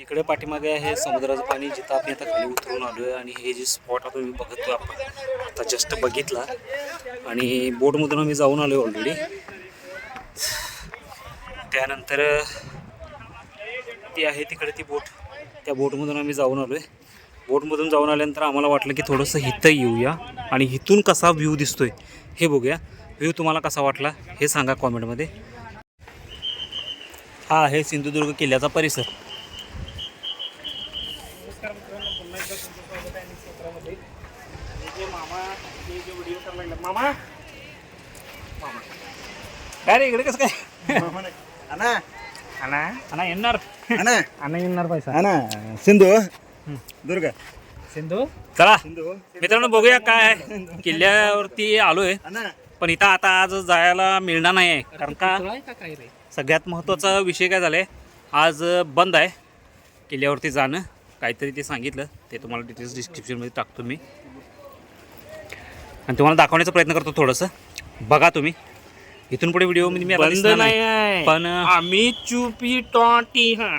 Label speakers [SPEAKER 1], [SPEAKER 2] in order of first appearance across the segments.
[SPEAKER 1] इकडे पाठीमागे आहे समुद्राचं पाणी जिथं आपण आता खाली उतरून आहे आणि हे जे स्पॉट आता मी बघतो आपण आता जस्ट बघितला. आणि बोटमधून आम्ही जाऊन आलो आहे ऑलरेडी त्यानंतर ती आहे तिकडे ती बोट त्या बोटमधून आम्ही जाऊन आलो आहे बोटमधून जाऊन आल्यानंतर आम्हाला वाटलं की थोडंसं इथं येऊया आणि हिथून कसा व्ह्यू दिसतोय हे बघूया. व्ह्यू तुम्हाला कसा वाटला हे सांगा कॉमेंटमध्ये हा आहे सिंधुदुर्ग किल्ल्याचा परिसर. नमस्कार मित्रांनो पुन्हा एकदा तुमचं स्वागत आहे आणि क्षेत्रामध्ये. हे जे मामा हे जे व्हिडिओ करायला लागले मामा? मामा. काय रे इकडे कसं काय?
[SPEAKER 2] अना
[SPEAKER 1] आणा आणा येणार.
[SPEAKER 2] अना
[SPEAKER 1] आणा येणार पैसा.
[SPEAKER 2] अना सिंधू. दुर्गा.
[SPEAKER 1] सिंधू? चला.
[SPEAKER 2] सिंधू.
[SPEAKER 1] मित्रांनो बघूया काय आहे. किल्ल्यावरती आलोय.
[SPEAKER 2] अना
[SPEAKER 1] पण इथं आता आज जायला मिळणार नाही आहे कारण का?
[SPEAKER 3] काय रे?
[SPEAKER 1] सगळ्यात महत्त्वाचा विषय काय झाला आहे आज बंद आहे किल्ल्यावरती जाणं. काहीतरी ते सांगितलं ते तुम्हाला डिटेल्स डिस्क्रिप्शनमध्ये टाकतो मी. आणि तुम्हाला दाखवण्याचा प्रयत्न करतो थोडंसं. बघा तुम्ही. इथून पुढे व्हिडिओ मी
[SPEAKER 3] बंद नाही.
[SPEAKER 1] पण
[SPEAKER 3] आम्ही चुपी टॉटी हा.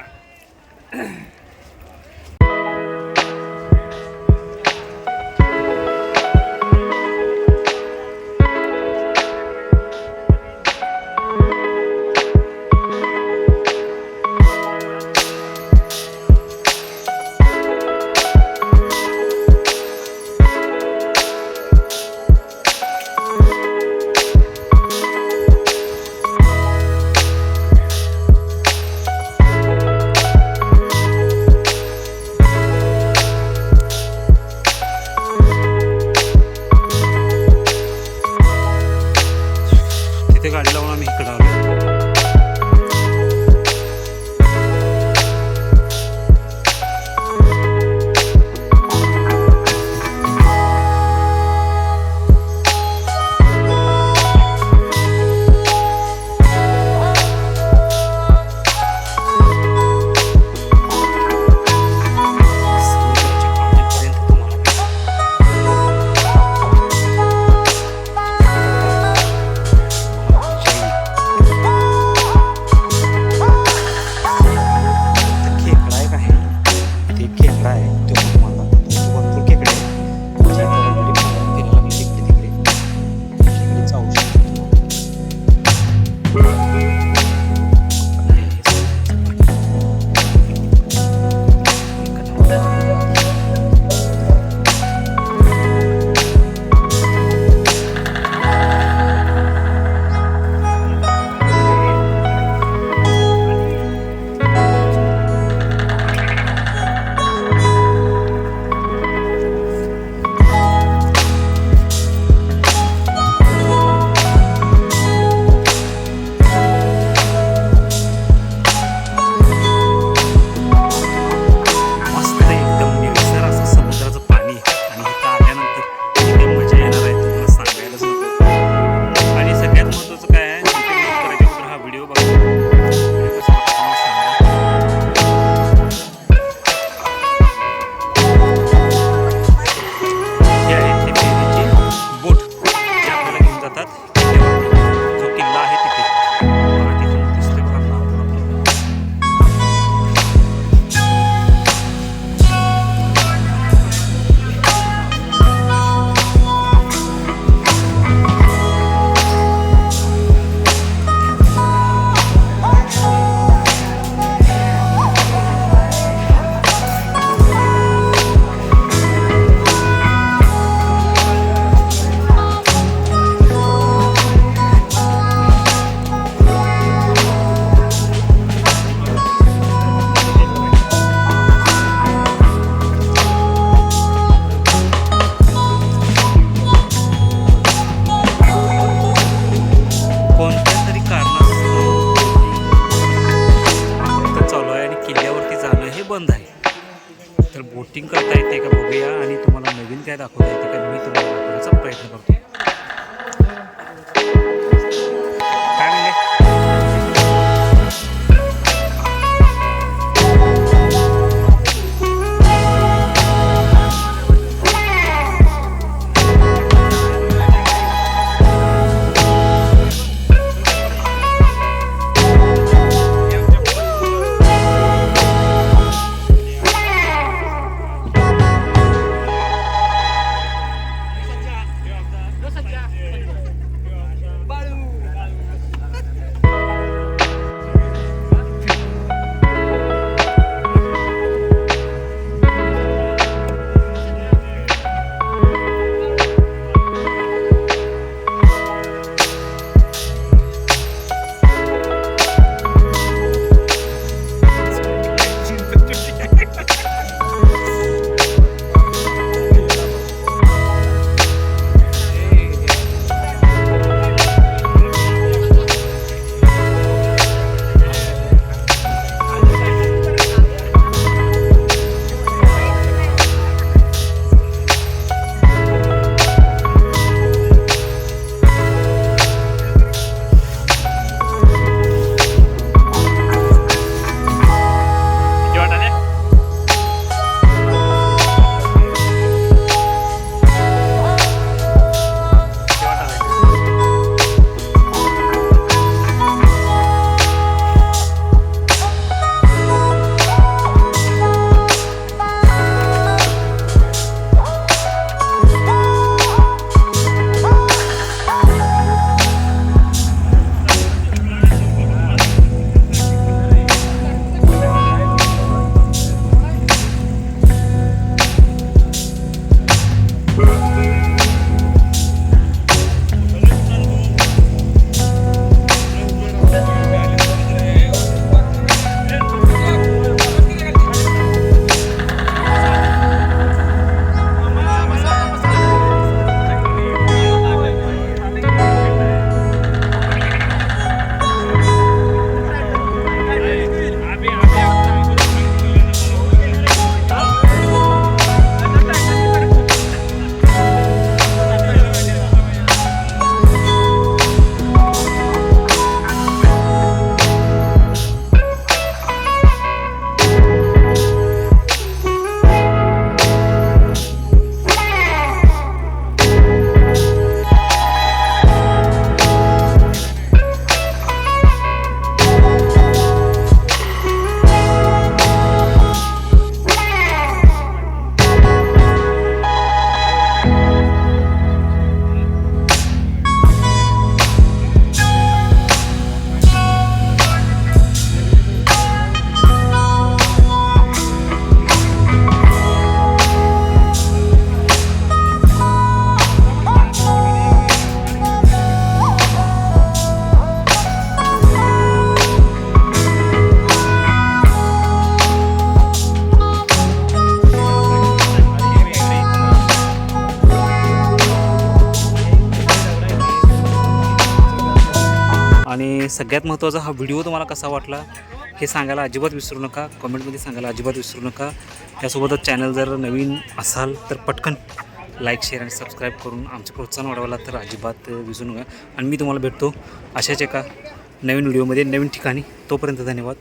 [SPEAKER 1] കളിലോണം ഈ കിടാവ് तर बोटिंग करता येते का बघूया. आणि तुम्हाला नवीन काय दाखवता येते का मी तुम्हाला दाखवण्याचा प्रयत्न करतो. सगळ्यात महत्त्वाचा हा व्हिडिओ तुम्हाला कसा वाटला हे सांगायला अजिबात विसरू नका. कमेंटमध्ये सांगायला अजिबात विसरू नका. त्यासोबतच चॅनल जर नवीन असाल तर पटकन लाईक शेअर आणि सबस्क्राईब करून आमचं प्रोत्साहन वाढवायला तर अजिबात विसरू नका. आणि मी तुम्हाला भेटतो अशाच एका नवीन व्हिडिओमध्ये नवीन ठिकाणी. तोपर्यंत धन्यवाद.